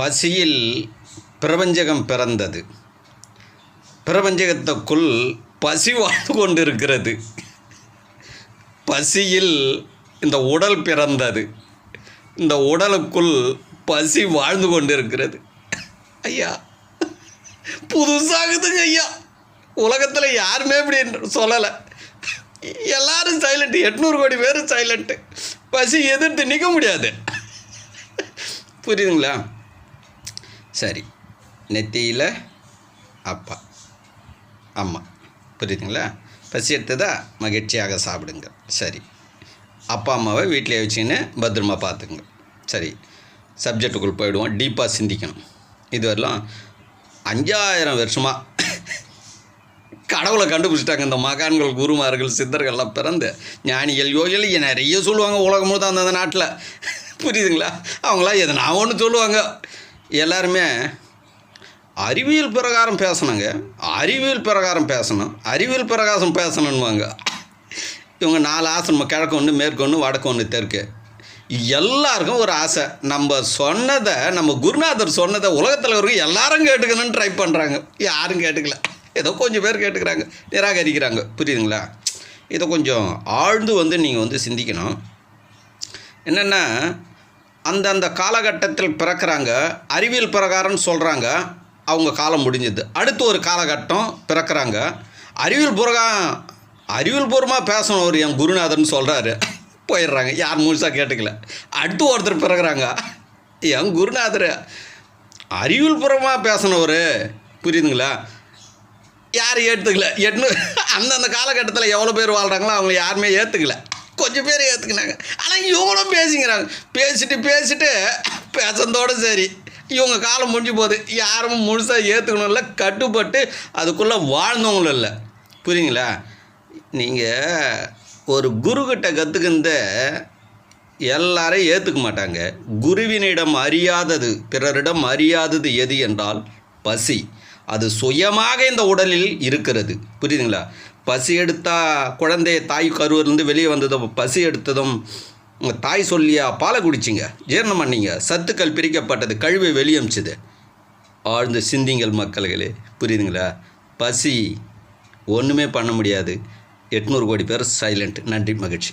பசியில் பிரபஞ்சகம் பிறந்தது. பிரபஞ்சகத்துக்குள் பசி வாழ்ந்து கொண்டிருக்கிறது. பசியில் இந்த உடல் பிறந்தது. இந்த உடலுக்குள் பசி வாழ்ந்து கொண்டிருக்கிறது. ஐயா புதுசாகுதுங்க ஐயா. உலகத்தில் யாருமே இப்படி சொல்லலை. எல்லாரும் சைலண்ட் எட்நூறு கோடி பேர் சைலண்ட்டு பசி எதிர்த்து நிற்க முடியாது. புரியுதுங்களா? சரி. நெத்தியில் அப்பா. அம்மா. புரியுதுங்களா? பசி எடுத்ததா? மகிழ்ச்சியாக சாப்பிடுங்க. சரி. அப்பா அம்மாவை வீட்டிலே வச்சுன்னு பத்திரமா பார்த்துக்குங்க. சரி. சப்ஜெக்டுக்குள் போயிடுவோம். டீப்பாக சிந்திக்கணும். இதுவரெல்லாம் அஞ்சாயிரம் வருஷமாக கடவுளை கண்டுபிடிச்சிட்டாங்க இந்த மகான்கள் குருமார்கள் சித்தர்கள்லாம் பிறந்து. ஞானிகள் யோகிகள் நிறைய சொல்லுவாங்க. உலகம் முழுக்க அந்த நாட்டில். புரியுதுங்களா? அவங்களாம் எதனா ஒன்று சொல்லுவாங்க. எல்லாருமே அறிவியல் பிரகாரம் பேசணுங்க. அறிவியல் பிரகாரம் பேசணும். அறிவியல் பிரகாசம் பேசணுன்னுவாங்க. இவங்க நாலு ஆசை நம்ம கிழக்கு ஒன்று மேற்கு ஒன்று வடக்கு ஒன்று தெற்கு. எல்லாருக்கும் ஒரு ஆசை. நம்ம சொன்னதை நம்ம குருநாதர் சொன்னதை உலகத்தில் இருக்க எல்லாரும் கேட்டுக்கணும்னு ட்ரை பண்ணுறாங்க யாரும் கேட்டுக்கல. ஏதோ கொஞ்சம் பேர் கேட்டுக்கிறாங்க. நிராகரிக்கிறாங்க. புரியுதுங்களா? இதை கொஞ்சம் ஆழ்ந்து வந்து நீங்கள் வந்து சிந்திக்கணும். என்னென்னா அந்தந்த காலகட்டத்தில் பிறக்கிறாங்க அறிவியல் பிரகாரம் சொல்கிறாங்க அவங்க காலம் முடிஞ்சது. அடுத்து ஒரு காலகட்டம் பிறக்கிறாங்க. அறிவியல் பூர்வம் அறிவியல் பூர்வமாக பேசணும் அவர் என் குருநாதர்னு சொல்கிறாரு போயிடுறாங்க. யார் முழுசாக கேட்டுக்கல. அடுத்து ஒருத்தர் பிறகுறாங்க என் குருநாதர். அறிவியல் பூர்வமாக பேசினவர் புரியுதுங்களா? யார் ஏற்றுக்கல எட்நூ அந்தந்த காலகட்டத்தில் எவ்வளோ பேர் வாழ்கிறாங்களோ அவங்கள யாருமே ஏற்றுக்கல கொஞ்சம் பேர் ஏற்றுக்கினாங்க ஆனால் இவங்களும் பேசிக்கிறாங்க. பேசிட்டு பேசிட்டு பேசுனதோட சரி. இவங்க காலம் முடிஞ்சு போகுது. யாரும் முழுசாக ஏற்றுக்கணும் இல்லை கட்டுப்பட்டு அதுக்குள்ளே வாழ்ந்தவங்களும் இல்லை. புரியுங்களா நீங்கள் ஒரு குருக்கிட்ட கற்றுக்கிந்த எல்லாரையும் ஏற்றுக்க மாட்டாங்க. குருவினிடம் அறியாதது பிறரிடம் அறியாதது எது என்றால் பசி. அது சுயமாக இந்த உடலில் இருக்கிறது. புரியுதுங்களா? பசி எடுத்தா குழந்தைய தாய் கருவிலிருந்து வெளியே வந்ததும் பசி எடுத்ததும் உங்கள் தாய் சொல்லியா பாலை குடிச்சிங்க. ஜீரணம் பண்ணிங்க. சத்துக்கள் பிரிக்கப்பட்டது. கழிவை வெளியமிச்சுது ஆழ்ந்து சிந்திங்கள் மக்கள்களே புரியுதுங்களா? பசி ஒன்றுமே பண்ண முடியாது. எட்நூறு கோடி பேர் சைலண்ட் நன்றி மகிழ்ச்சி.